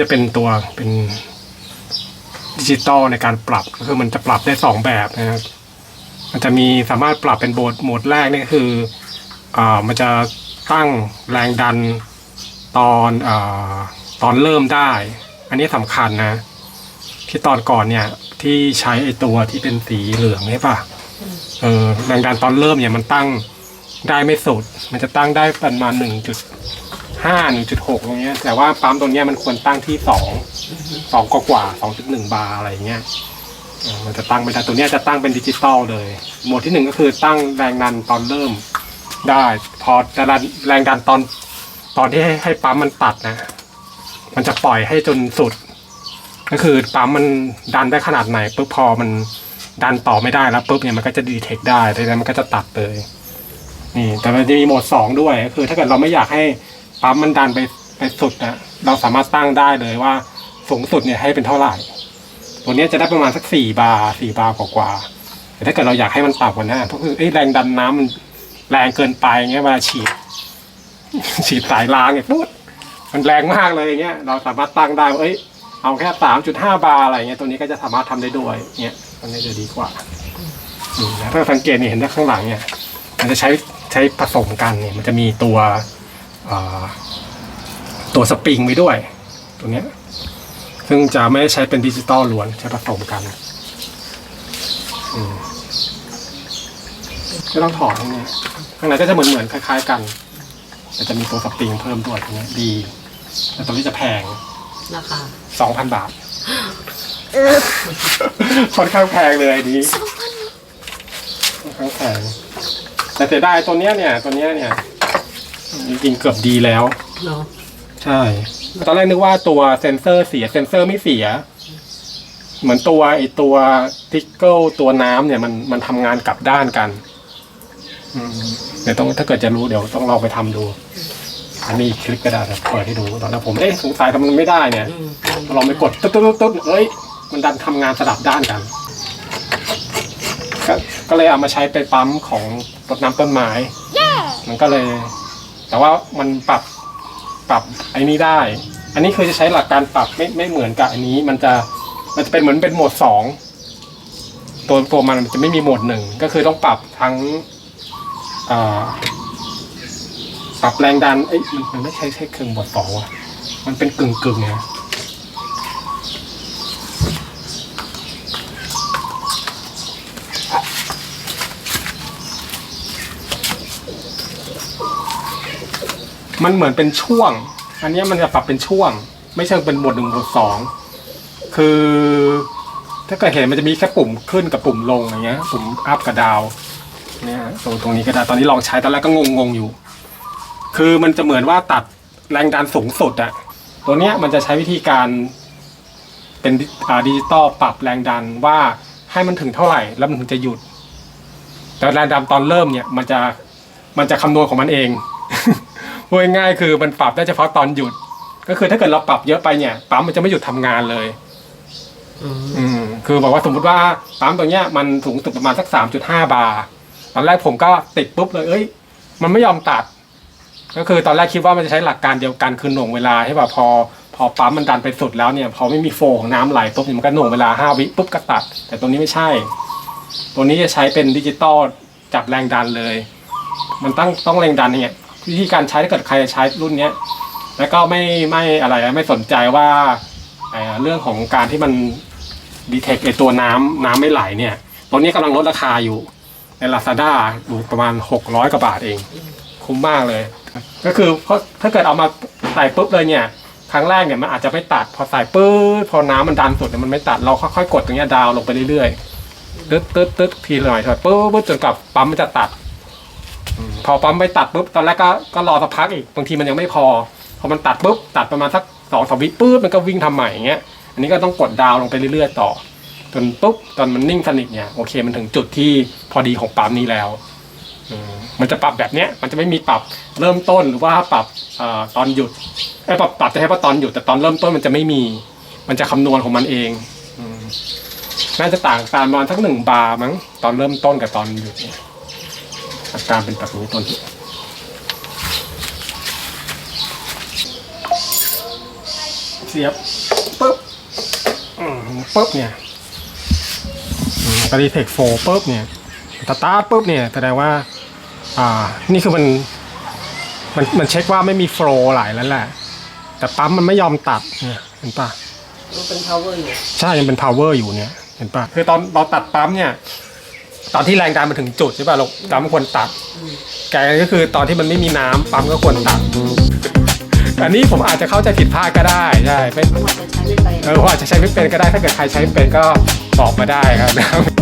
จะเป็นตัวเป็นดิจิตอลในการปรับก็คือมันจะปรับได้สองแบบนะครับ มันจะมีสามารถปรับเป็นโหมดโหมดแรกนี่คืออ่ามันจะตั้งแรงดันตอนอ่าตอนเริ่มได้ อันนี้สำคัญนะ ที่ตอนก่อนเนี่ย ที่ใช้ไอตัวที่เป็นสีเหลืองเนี่ป่ะเออแรงดันตอนเริ่มเนี่ยมันตั้งได้ไม่สุด มันจะตั้งได้ประมาณหนึ่งจุด ห้าหนึ่งจุดหกอย่างเงี้ย แต่ว่าปั๊มตัวเนี้ยมันควรตั้งที่สองสองกว่าสองจุดหนึ่งบาร์อะไรอย่างเงี้ยเอ่อมันจะตั้งไม่ได้ตัวเนี้ยจะตั้งเป็นดิจิตอลเลย โหมดที่หนึ่งก็คือตั้งแรงดันตอนเริ่มได้ พอจะดันแรงดันตอนตอนที่ให้ให้ปั๊มมันตัดนะ มันจะปล่อยให้จนสุด ก็คือปั๊มมันดันได้ขนาดไหนปุ๊บพอมันดันต่อไม่ได้แล้วปุ๊บเนี่ยมันก็จะดีเทคได้ดังนั้นมันก็จะตัดเลย นี่แต่มันจะมีโหมดสองด้วยก็คือ ถ้าเกิดเราไม่อยากให้ ปั๊มมันดันไปไปสุดนะเราสามารถตั้งได้เลยว่าสูงสุดเนี่ยให้เป็นเท่าไหร่ ตัวนี้จะได้ประมาณสักสี่บาร์สี่บาร์กว่าๆแต่ถ้าเกิดเราอยากให้มันต่ำกว่านั้นก็คือเอ้แรงดันน้ำมันแรงเกินไปเงี้ยเวลาฉีด ฉีดสายล้างเนี่ยปุ๊บมันแรงมากเลยอย่างเงี้ยเราสามารถตั้งได้ว่าเอ้ยเอาแค่สามจุดห้าบาร์อะไรเงี้ยตัวนี้ก็จะสามารถทำได้ด้วยเงี้ยตัวนี้จะดีกว่าถ้าสังเกตเนี่ยเห็นด้านข้างหลังเนี่ย มันจะใช้ใช้ผสมกันเนี่ยมันจะมีตัว ตัวสปริงไว้ด้วย ตัวเนี้ยซึ่งจะไม่ได้ใช้เป็นดิจิตอลล้วนใช้ผสมกันอืมก็ต้องถอดตรงนี้ข้างในก็จะเหมือนเหมือนๆคล้าย ๆ กันแต่จะมีตัวสปริงเพิ่มด้วยตรงนี้ดีแต่ตัวนี้จะแพงราคาสองพันบาทค่อนข้างแพงเลยอันนี้ค่อนข้างแพงแต่เสียดายตัวเนี้ยเนี่ยตัวเนี้ยเนี่ย จริงๆเกือบดีแล้วเนาะใช่ ตอนแรกนึกว่าตัวเซนเซอร์เสียเซนเซอร์ไม่เสีย เหมือนตัวไอตัวทิกเกิลตัวน้ำเนี่ยมันมันทำงานกลับด้านกันอืมเดี๋ยวต้องถ้าเกิดจะรู้เดี๋ยวต้องลองไปทำดู อันนี้คลิปก็ได้ครับเปิดให้ดูตอนแรกผมเอ๊ะสงสัยทำไมมันไม่ได้เนี่ย อืมลองไปกดตุ๊บตุ๊บตุ๊บตุ๊บเอ้ย มันดันทำงานสลับด้านกันก็ก็เลยเอามาใช้เป็นปั๊มของรดน้ำต้นไม้ มันก็เลย แต่ว่ามันปรับปรับไอ้นี้ได้ อันนี้คือจะใช้หลักการปรับไม่ไม่เหมือนกับอันนี้ มันจะมันจะเป็นเหมือนเป็นโหมดสองตัวตัวมันจะไม่มีโหมดหนึ่งก็คือต้องปรับทั้งปรับแรงดันเอ้ยมันไม่ใช่ใช่เครื่องโหมดสองอะมันเป็นกึ่งกึ่งๆไง มันเหมือนเป็นช่วง อันนี้มันจะปรับเป็นช่วง ไม่เชิงเป็นบทหนึ่งบทสองคือ ถ้าเกิดเห็นมันจะมีแค่ปุ่มขึ้นกับปุ่มลงอย่างเงี้ย ปุ่มอัพกับดาวเนี่ยตรงตรงนี้ก็ได้ตอนนี้ลองใช้ตอนแรกก็งงงๆอยู่ คือมันจะเหมือนว่าตัดแรงดันสูงสุดอะตัวเนี้ยมันจะใช้วิธีการเป็นดิอ่าดิจิตอลปรับแรงดันว่าให้มันถึงเท่าไหร่แล้วมันถึงจะหยุด แต่แรงดันตอนเริ่มเนี่ยมันจะมันจะคำนวณของมันเอง พูดง่ายๆคือมันปรับได้เฉพาะตอนหยุด ก็คือถ้าเกิดเราปรับเยอะไปเนี่ยปั๊มมันจะไม่หยุดทำงานเลยอืมอืมคือบอกว่าสมมติว่าปั๊มตัวเนี้ยมันสูงสุดประมาณสักสามจุดห้าบาร์ตอนแรกผมก็ติดปุ๊บเลย เอ้ย มันไม่ยอมตัด ก็คือตอนแรกคิดว่ามันจะใช้หลักการเดียวกันคือหน่วงเวลาใช่ป่ะพอ พอปั๊มมันดันไปสุดแล้วเนี่ย พอไม่มีโฟของน้ำไหลปุ๊บเนี่ยมันก็หน่วงเวลาห้าวิปุ๊บก็ตัด แต่ตัวนี้ไม่ใช่ ตัวนี้จะใช้เป็นดิจิตอลจับแรงดันเลย มันตั้งต้องแรงดันเนี่ย วิธีการใช้ถ้าเกิดใครจะใช้รุ่นเนี้ยแล้วก็ไม่ไม่อะไรไม่สนใจว่าเรื่องของการที่มันดีเทคไอตัวน้ำน้ำไม่ไหลเนี่ยตัวนี้กำลังลดราคาอยู่ใน Lazada อยู่ประมาณ 600 กว่าบาทเอง คุ้มมากเลย ก็คือเพราะถ้าเกิดเอามาใส่ปุ๊บเลยเนี่ย ครั้งแรกเนี่ยมันอาจจะไม่ตัด พอใส่ปุ๊บพอน้ำมันดันสุดเนี่ยมันไม่ตัดเราค่อยๆกดตรงเนี้ยดาวลงไปเรื่อยๆตึ๊ดตึ๊ดตึ๊ดทีละหน่อยถอะปุ๊บปุ๊บจนกับปั๊มมันจะตัด พอปั๊มไปตัดปุ๊บตอนแรกก็ก็รอสักพักอีกบางทีมันยังไม่พอพอมันตัดปุ๊บตัดประมาณสักสองสามวิปุ๊บมันก็วิ่งทำใหม่อย่างเงี้ยอันนี้ก็ต้องกดดาวน์ลงไปเรื่อยๆ ต่อจนปุ๊บตอนมันนิ่งสนิทเนี่ยโอเคมันถึงจุดที่พอดีของปั๊มนี้แล้วมันจะปรับแบบเนี้ยมันจะไม่มีปรับเริ่มต้นหรือว่าปรับอตอนหยุดไอ้ปรับปรับจะให้ว่าตอนหยุดแต่ตอนเริ่มต้นมันจะไม่มี มันจะคำนวณของมันเองน่าจะต่างกันประมาณสักหนึ่งบาร์มั้งตอนเริ่มต้นกับตอนหยุดเนี่ย อาการเป็นแบบนี้ตัวนี้เสียบปุ๊บอืมปุ๊บเนี่ยปฏิเทคโฟปุ๊บเนี่ยสตาร์ทปุ๊บเนี่ยแสดงว่าอ่านี่คือมันมันมันเช็คว่าไม่มีโฟลว์ไหลแล้วแหละ แต่ปั๊มมันไม่ยอมตัดเนี่ยเห็นปะมันเป็น power อยู่ใช่ยังเป็น power อยู่เนี่ยเห็นปะคือตอนเราตัดปั๊มเนี่ย ตอนที่แรงดันมาถึงจุดใช่ปะเราปั๊มควรตัดแกก็คือตอนที่มันไม่มีน้ำปั๊มก็ควรตัดอันนี้ผมอาจจะเข้าใจผิดพลาดก็ได้ใช่ไม่มันจะใช้ไม่ไปเออผมอาจจะใช้ไม่เป็นก็ได้ถ้าเกิดใครใช้ไม่เป็นก็บอกมาได้ครับ